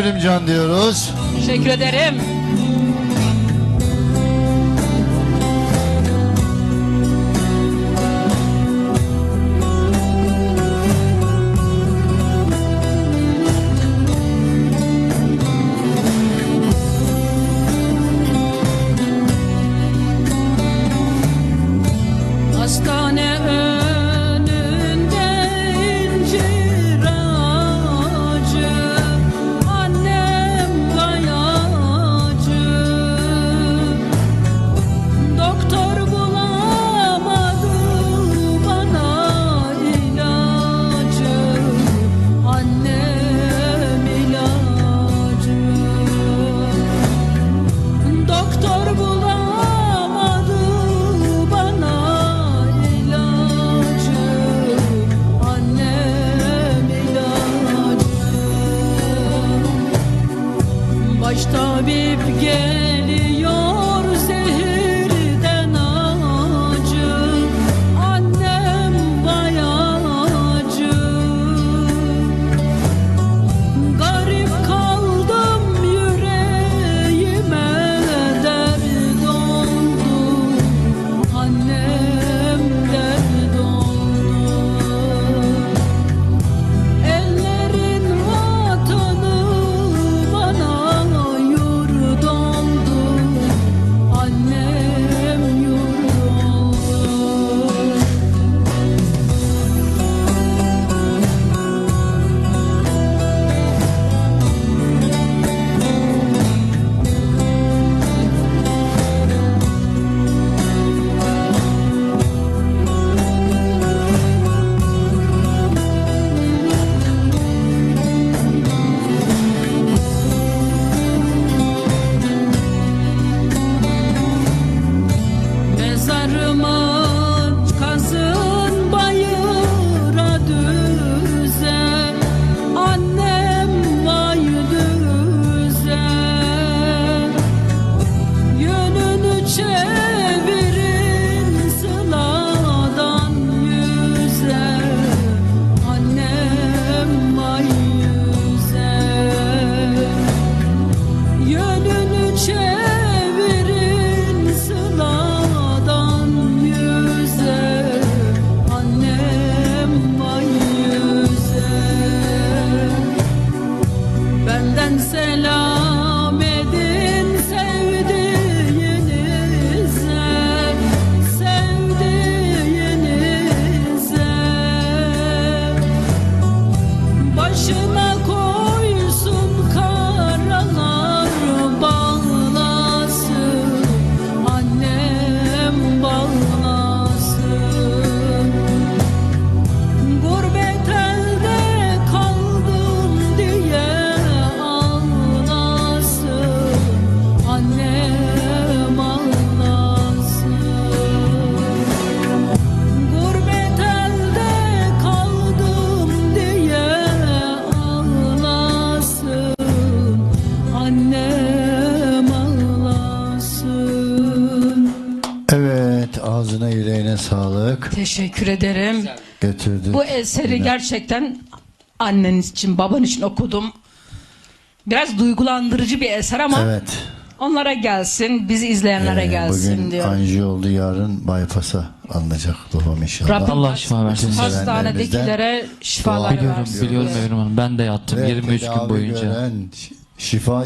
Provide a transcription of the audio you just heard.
Evrimcan diyoruz. Teşekkür ederim. Hastane Baş tabip geliyor ağzına yüreğine sağlık. Teşekkür ederim. Götürdük. Bu eseri Yine. gerçekten anneniz için, baban için okudum. Biraz duygulandırıcı bir eser ama Evet. onlara gelsin, bizi izleyenlere Ee, gelsin bugün diyor. anji oldu yarın bypass'a alınacak babam inşallah. Rabbim Allah şifa versin. Hastanedekilere şifalar Biliyorum, versin. biliyorum Evrim Hanım. Ben de yattım Ve 23 gün tedavi boyunca. gören, şi- şifa